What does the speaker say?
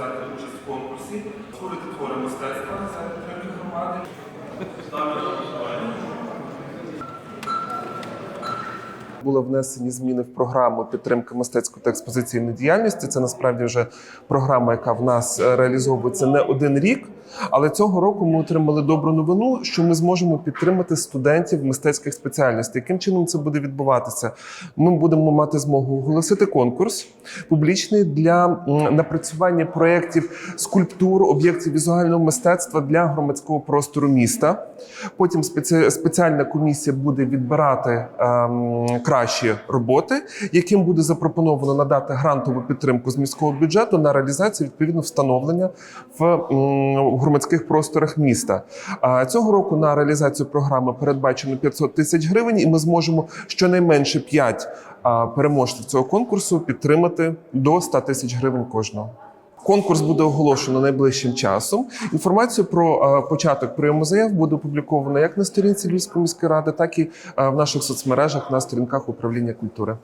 взяти участь в конкурсі, створити твори мистецтва за підтримки громади. Були внесені зміни в програму підтримки мистецької та експозиційної діяльності. Це насправді вже програма, яка в нас е, реалізовується не один рік. Але цього року ми отримали добру новину, що ми зможемо підтримати студентів мистецьких спеціальностей. Яким чином це буде відбуватися? Ми будемо мати змогу оголосити конкурс публічний для напрацювання проєктів скульптур, об'єктів візуального мистецтва для громадського простору міста. Потім спеці- спеціальна комісія буде відбирати ем, кращі роботи, яким буде запропоновано надати грантову підтримку з міського бюджету на реалізацію відповідно встановлення в громадських просторах міста. Цього року на реалізацію програми передбачено 500 тисяч гривень, і ми зможемо щонайменше 5 переможців цього конкурсу підтримати до 100 тисяч гривень кожного. Конкурс буде оголошено найближчим часом. Інформацію про е, початок прийому заяв буде опубліковано як на сторінці Львівської міської ради, так і е, в наших соцмережах на сторінках управління культури.